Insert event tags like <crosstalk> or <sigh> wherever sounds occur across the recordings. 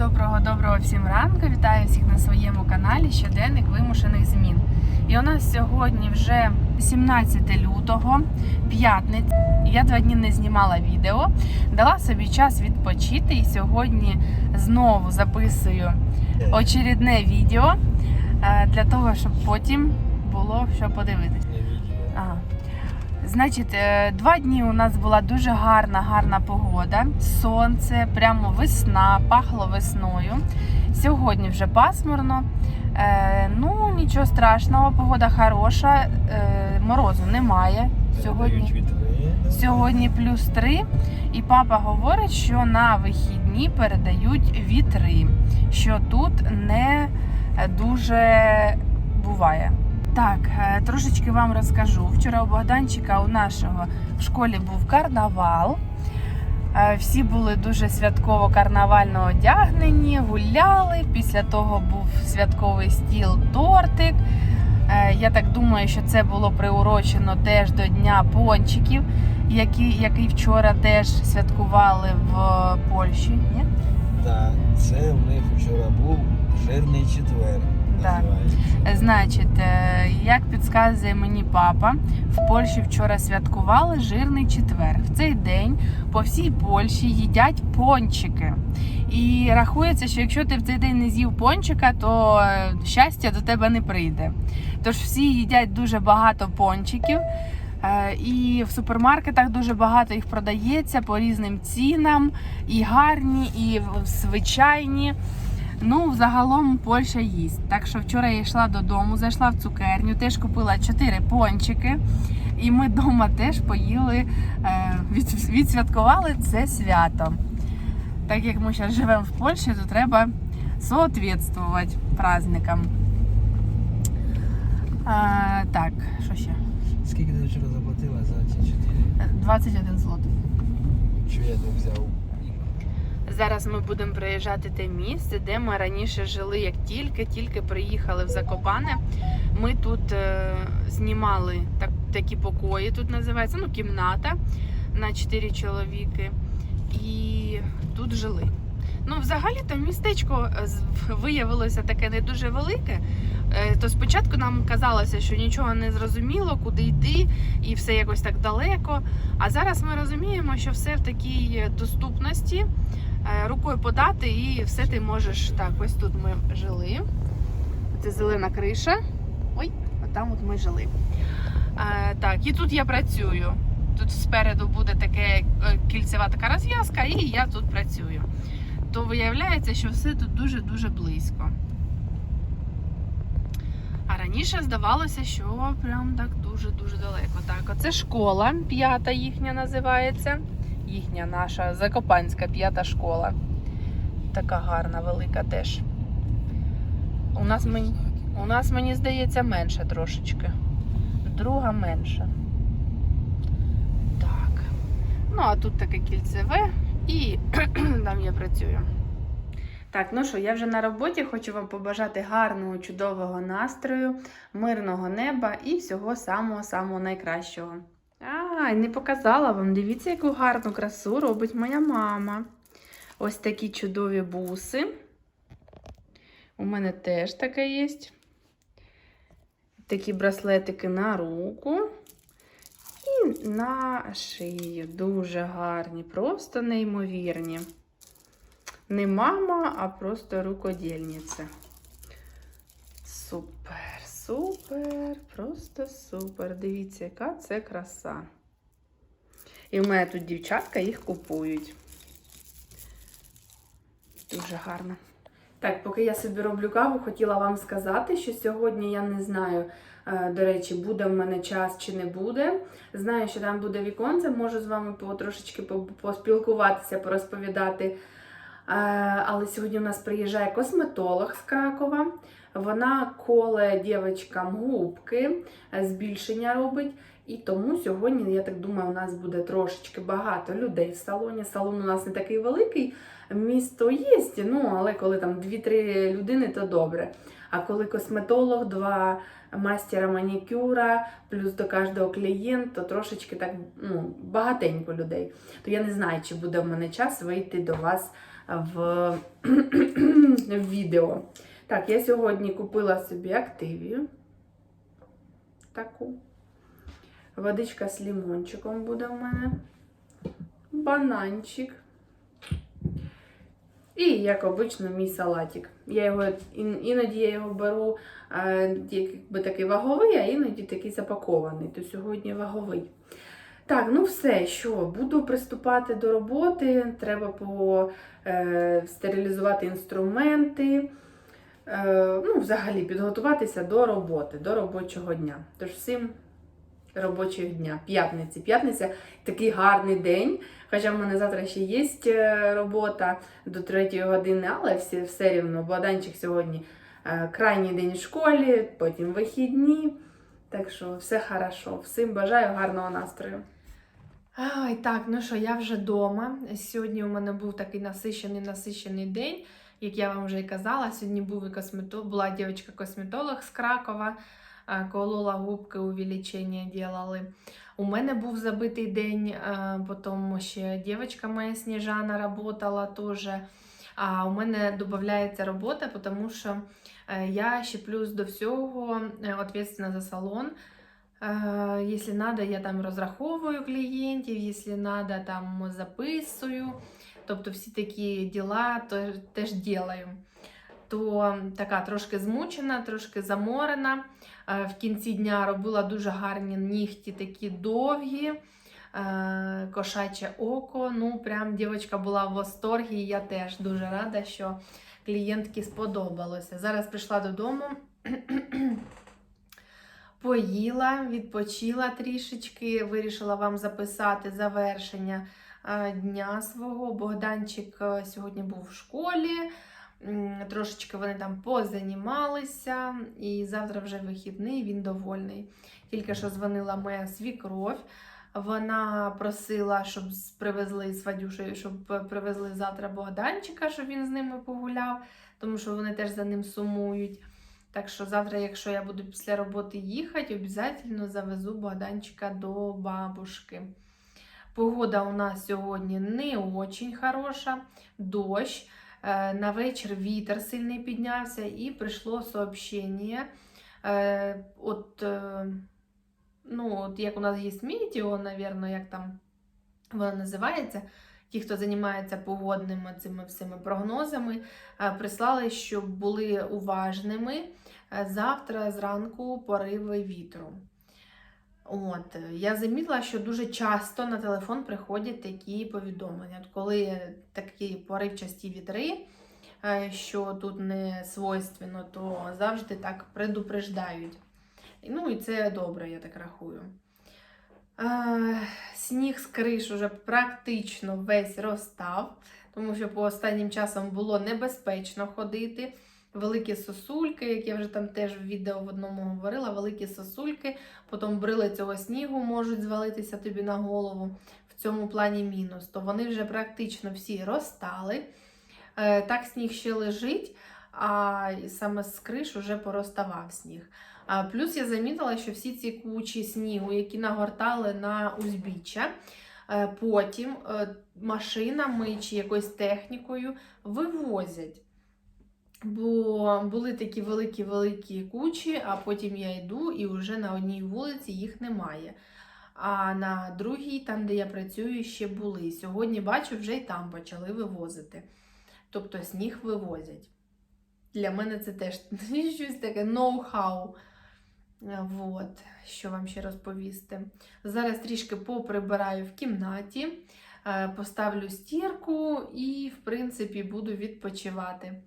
Доброго доброго всім ранку. Вітаю всіх на своєму каналі Щоденник вимушених змін. І у нас сьогодні вже 17 лютого, п'ятниця. Я два дні не знімала відео, дала собі час відпочити. І сьогодні знову записую очередне відео е, для того, щоб потім було що подивитися. Ага. Значить, е, два дні у нас була дуже гарна, гарна погода. Сонце, прямо весна, пахло весною. Сьогодні вже пасмурно. Е, ну, нічого страшного, погода хороша, е, морозу немає. Сьогодні, сьогодні плюс 3. І папа говорить, що на вихідні передають вітри, що тут не дуже буває. Так, е, трошечки вам розкажу. Вчора у Богданчика у нашого в школі був карнавал. Е, Всі були дуже святково карнавально одягнені, гуляли. Після того був святковий стіл, тортик. Е, Я так думаю, що це було приурочено теж до Дня пончиків, який, який вчора теж святкували в Польщі. Ні? Так, це у них вчора був жирний четвер. Так. називається. Значить, е, як підказує мені папа, в Польщі вчора святкували жирний четвер. В цей день по всій Польщі їдять пончики. І рахується, що якщо ти в цей день не з'їв пончика, то е, щастя до тебе не прийде. Тож всі їдять дуже багато пончиків. Е, І в супермаркетах дуже багато їх продається по різним цінам, і гарні, і звичайні. Ну, загалом Польща їсть. Так що вчора я йшла додому, зайшла в цукерню, теж купила 4 пончики. І ми вдома теж поїли, е, від- відсвяткували це свято. Так як ми зараз живемо в Польщі, то треба соответствувати праздникам. А, так, що ще? Скільки ти вчора заплатила за ці чотири? Е, 21 злот. Що я не взяв? Зараз ми будемо приїжджати те місце, де ми раніше жили, як тільки-тільки приїхали в Закопане. Ми тут е, знімали так, такі покої, тут називається, ну, кімната на 4 чоловіки. І тут жили. Ну, взагалі то містечко е, виявилося таке не дуже велике. Е, То спочатку нам казалося, що нічого не зрозуміло, куди йти, і все якось так далеко. А зараз ми розуміємо, що все в такій е, доступності рукою подати, і все ти можеш. Так, ось тут ми жили. Це зелена криша. Ой, а там от ми жили. Е, так, і тут я працюю. Тут спереду буде таке е, кільцева така розв'язка, і я тут працюю. То виявляється, що все тут дуже-дуже близько. А раніше здавалося, що прям так дуже-дуже далеко. Так, оце школа, п'ята їхня називається їхня наша Закопанська п'ята школа. Така гарна, велика теж. У нас, мені, у нас, мені здається, менше трошечки. Друга менша. Так. Ну, а тут таке кільцеве і <clears throat> там я працюю. Так, ну що, я вже на роботі. Хочу вам побажати гарного, чудового настрою, мирного неба і всього самого-самого найкращого. А, і не показала вам. Дивіться, яку гарну красу робить моя мама. Ось такі чудові буси. У мене теж таке є. Такі браслетики на руку і на шию. Дуже гарні, просто неймовірні. Не мама, а просто рукодільниця. Супер, супер, просто супер. Дивіться, яка це краса. І в мене тут дівчатка їх купують. Дуже гарно. Так, поки я собі роблю каву, хотіла вам сказати, що сьогодні я не знаю, е, до речі, буде в мене час чи не буде. Знаю, що там буде віконце, можу з вами трошечки поспілкуватися, порозповідати. Е, Але сьогодні у нас приїжджає косметолог з Кракова. Вона коле дівчаткам губки, е, збільшення робить. І тому сьогодні, я так думаю, у нас буде трошечки багато людей в салоні. Салон у нас не такий великий, місто є, ну, але коли там 2-3 людини, то добре. А коли косметолог, два мастера манікюра, плюс до кожного клієнта, то трошечки так ну, багатенько людей. То я не знаю, чи буде в мене час вийти до вас в, <clears throat> відео. Так, я сьогодні купила собі активію. Таку. Водичка з лимончиком буде в мене. Бананчик. І, як обично, мій салатик. Я його іноді я його беру е, якби такий ваговий, а іноді такий запакований. То сьогодні ваговий. Так, ну все, що буду приступати до роботи. Треба по, е, стерилізувати інструменти. Е, ну, взагалі підготуватися до роботи, до робочого дня. Тож всім робочого дня, п'ятниці. П'ятниця такий гарний день. Хоча в мене завтра ще є е, робота до 3 години, але все, все рівно Богданчик сьогодні е, крайній день в школі, потім вихідні. Так що все хорошо. Всім бажаю гарного настрою. Ай, так, ну що, я вже вдома. Сьогодні у мене був такий насичений насичений день, як я вам вже і казала. Сьогодні був і косметолог, була дівчинка-косметолог з Кракова, колола губки, увеличення ділали. У мене був забитий день, потім ще дівчинка моя Сніжана работала теж. А у мене додається робота, тому що е, я ще плюс до всього е, відповідальна за салон. Е, Якщо треба, я там розраховую клієнтів, якщо треба, там записую. Тобто всі такі діла теж ділаю. То така трошки змучена, трошки заморена. Е, В кінці дня робила дуже гарні нігті, такі довгі, е, кошаче око. Ну, прям дівчинка була в восторгі, і я теж дуже рада, що клієнтки сподобалося. Зараз прийшла додому. <clears throat> Поїла, відпочила трішечки, вирішила вам записати завершення е, дня свого. Богданчик сьогодні був в школі, трошечки вони там позанімалися, і завтра вже вихідний, він довольний. Тільки що дзвонила моя свікров. Вона просила, щоб привезли з Вадюшею, щоб привезли завтра Богданчика, щоб він з ними погуляв, тому що вони теж за ним сумують. Так що завтра, якщо я буду після роботи їхати, обов'язково завезу Богданчика до бабушки. Погода у нас сьогодні не очень хороша, дощ. Е, На вечір вітер сильний піднявся і прийшло сообщення. Е, От, е, ну, от як у нас є метео, напевно, як там воно називається. Ті, хто займається погодними цими всіми прогнозами, прислали, щоб були уважними. Завтра зранку пориви вітру. От, я замітила, що дуже часто на телефон приходять такі повідомлення. От коли такі поривчасті вітри, е, що тут не свойственно, то завжди так предупреждають. Ну і це добре, я так рахую. Е, Сніг з криш уже практично весь розстав, тому що по останнім часом було небезпечно ходити. Великі сосульки, як я вже там теж в відео в одному говорила, великі сосульки, потім брили цього снігу можуть звалитися тобі на голову. В цьому плані мінус. То вони вже практично всі розстали. Е, Так сніг ще лежить, а саме з криш уже порозставав сніг. Плюс я замітила, що всі ці кучі снігу, які нагортали на узбіччя, е, потім е, машинами чи якоюсь технікою вивозять. Бо були такі великі-великі кучі, а потім я йду і вже на одній вулиці їх немає. А на другій, там, де я працюю, ще були. Сьогодні бачу, вже й там почали вивозити. Тобто сніг вивозять. Для мене це теж <laughs> щось таке ноу-хау. Вот, що вам ще розповісти. Зараз трішки поприбираю в кімнаті, е, поставлю стірку і, в принципі, буду відпочивати.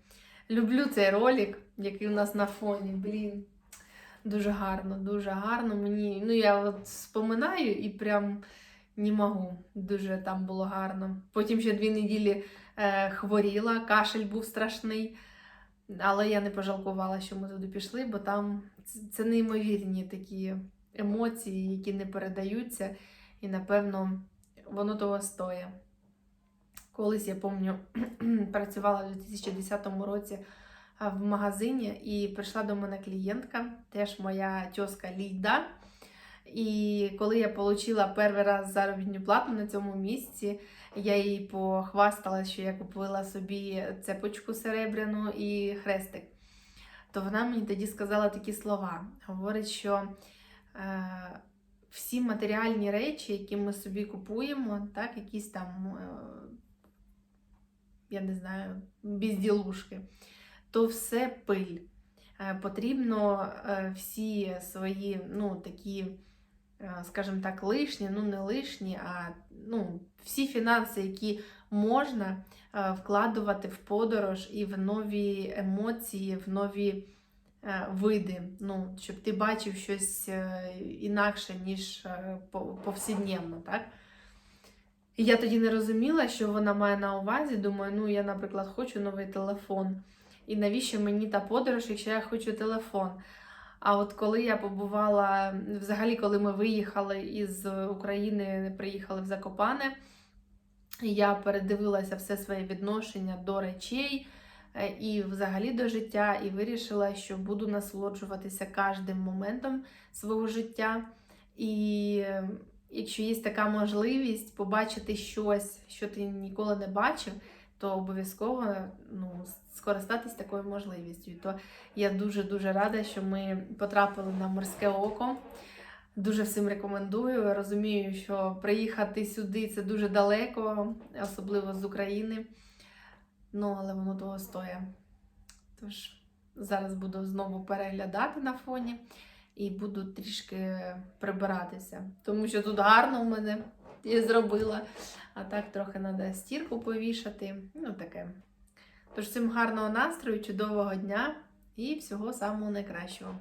Люблю цей ролик, який у нас на фоні. Блін. Дуже гарно, дуже гарно. Мені, ну я от споминаю і прям не можу. Дуже там було гарно. Потім ще дві неділі е, хворіла, кашель був страшний. Але я не пожалкувала, що ми туди пішли, бо там це- неймовірні такі емоції, які не передаються, і напевно воно того стоїть. Колись я пам'ятаю, <clears throat> працювала у 2010 році в магазині, і прийшла до мене клієнтка, теж моя тьоска Ліда. І коли я отримала перший раз заробітну плату на цьому місці, я їй похвастала, що я купила собі цепочку серебряну і хрестик. То вона мені тоді сказала такі слова. Говорить, що е, всі матеріальні речі, які ми собі купуємо, так, якісь там, е, я не знаю, безділушки, то все пиль. Е, Потрібно е, всі свої, ну, такі, е, скажімо так, лишні, ну не лишні, а ну, всі фінанси, які можна вкладувати в подорож і в нові емоції, в нові види. Ну, щоб ти бачив щось інакше, ніж по- повсякденно, так? І я тоді не розуміла, що вона має на увазі. Думаю, ну я, наприклад, хочу новий телефон. І навіщо мені та подорож, якщо я хочу телефон? А от коли я побувала, взагалі, коли ми виїхали із України, приїхали в Закопане, я передивилася все своє відношення до речей е, і взагалі до життя, і вирішила, що буду насолоджуватися кожним моментом свого життя. І якщо є така можливість побачити щось, що ти ніколи не бачив, то обов'язково ну, скористатись такою можливістю. То я дуже-дуже рада, що ми потрапили на морське око. Дуже всім рекомендую. Розумію, що приїхати сюди це дуже далеко, особливо з України. Ну, але воно того стоїть. Тож зараз буду знову переглядати на фоні і буду трішки прибиратися. Тому що тут гарно в мене я зробила. А так трохи треба стірку повішати. Ну таке. Тож всім гарного настрою, чудового дня і всього самого найкращого.